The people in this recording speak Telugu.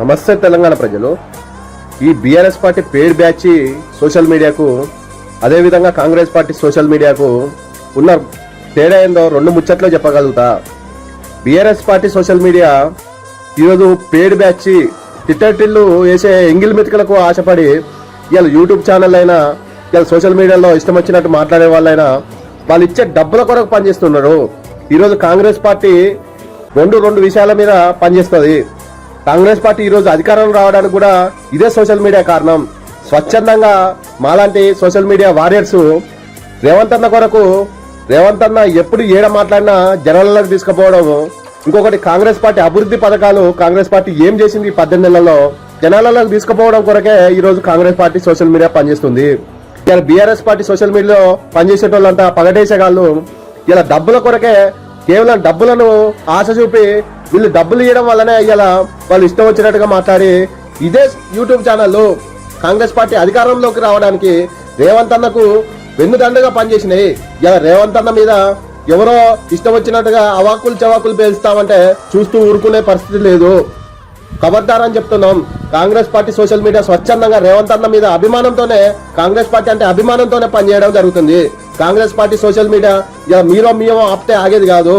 నమస్తే తెలంగాణ ప్రజలు. ఈ BRS party paid batch social మీడియాకు అదేవిధంగా కాంగ్రెస్ పార్టీ సోషల్ మీడియాకు ఉన్న తేడా ఏందో రెండు ముచ్చట్లో చెప్పగలుగుతా. బీఆర్ఎస్ పార్టీ సోషల్ మీడియా ఈరోజు పేడ్ బ్యాచ్ తిట్టటిల్లు వేసే ఎంగిల్ మెతుకులకు ఆశపడి ఇవాళ యూట్యూబ్ ఛానల్ అయినా ఇవాళ సోషల్ మీడియాలో ఇష్టం వచ్చినట్టు మాట్లాడే వాళ్ళైనా వాళ్ళు ఇచ్చే డబ్బుల కొరకు పనిచేస్తున్నారు. ఈరోజు కాంగ్రెస్ పార్టీ రెండు రెండు విషయాల మీద పనిచేస్తుంది. కాంగ్రెస్ పార్టీ ఈరోజు అధికారంలో రావడానికి కూడా ఇదే సోషల్ మీడియా కారణం. స్వచ్ఛందంగా మాలాంటి సోషల్ మీడియా వారియర్స్ రేవంత్ అన్న కొరకు రేవంత్ అన్న ఎప్పుడు ఏడ మాట్లాడినా జనాలలోకి తీసుకుపోవడం. ఇంకొకటి కాంగ్రెస్ పార్టీ అభివృద్ధి పథకాలు కాంగ్రెస్ పార్టీ ఏం చేసింది ఈ పద్దెనిమిది నెలల్లో జనాలకు తీసుకుపోవడం కొరకే ఈ రోజు కాంగ్రెస్ పార్టీ సోషల్ మీడియా పనిచేస్తుంది. ఇలా బీఆర్ఎస్ పార్టీ సోషల్ మీడియాలో పనిచేసేటోళ్ళంతా పగటేసేగాళ్ళు ఇలా డబ్బుల కొరకే కేవలం డబ్బులను ఆశ చూపి వీళ్ళు డబ్బులు ఇవ్వడం వల్లనే ఇలా వాళ్ళు ఇష్టం వచ్చినట్టుగా మాట్లాడి ఇదే యూట్యూబ్ ఛానల్లో కాంగ్రెస్ పార్టీ అధికారంలోకి రావడానికి రేవంత్ అన్నకు వెన్నుదండగా పనిచేసినాయి. ఇలా రేవంత్ అన్న మీద ఎవరో ఇష్టం వచ్చినట్టుగా అవాకులు చవాకులు పేలుస్తామంటే చూస్తూ ఊరుకునే పరిస్థితి లేదు. ఖబర్దార్ అని చెప్తున్నాం. కాంగ్రెస్ పార్టీ సోషల్ మీడియా స్వచ్ఛందంగా రేవంత్ అన్న మీద అభిమానంతోనే కాంగ్రెస్ పార్టీ అంటే అభిమానంతోనే పనిచేయడం జరుగుతుంది. కాంగ్రెస్ పార్టీ సోషల్ మీడియా ఇలా మీరో మీయో ఆపితే ఆగేది కాదు.